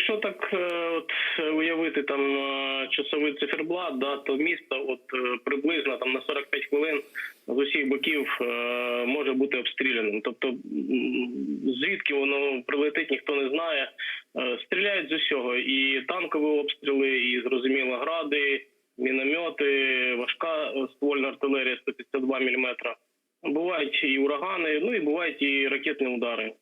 якщо так е, от уявити там е, часовий циферблат, да, то місто от е, приблизно там на 45 хвилин з усіх боків може бути обстріляним. Тобто звідки воно прилетить, ніхто не знає. Стріляють з усього і танкові обстріли, і зрозуміло гради, міномети, важка ствольна артилерія 152 мм. Бувають і урагани, ну і бувають і ракетні удари.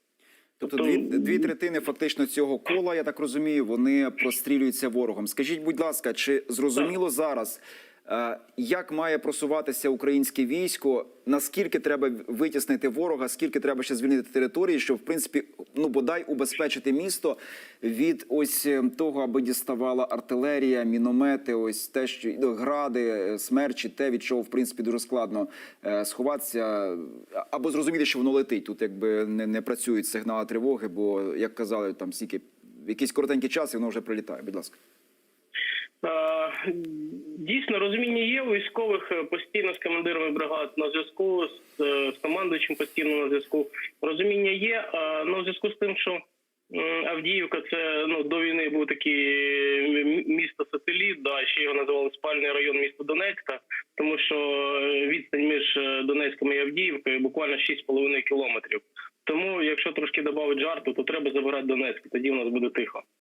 Тобто Тобто- дві, дві третини фактично цього кола, я так розумію, вони прострілюються ворогом. Скажіть, будь ласка, чи зрозуміло зараз, е, як має просуватися українське військо? Наскільки треба витіснити ворога? Скільки треба ще звільнити території, щоб в принципі ну бодай убезпечити місто від ось е, того, аби діставала артилерія, міномети, ось те, що ну, гради, е, смерчі, те, від чого в принципі дуже складно е, сховатися, або зрозуміти, що воно летить. Тут якби не, не працюють сигнали тривоги, бо як казали, там стільки якийсь коротенький час, і воно вже прилітає. Будь ласка. Е, Дійсно, розуміння є у військових е, постійно з командирами бригад на зв'язку з, е, з командуючим постійно на зв'язку. Розуміння є. е, Ну, в зв'язку з тим, що Авдіївка це ну до війни був такий місто сателіт, да ще його називали спальний район міста Донецька, тому що відстань між Донецьком і Авдіївкою буквально 6,5 кілометрів. Тому, якщо трошки додати жарту, то треба забирати Донецьк, тоді в нас буде тихо.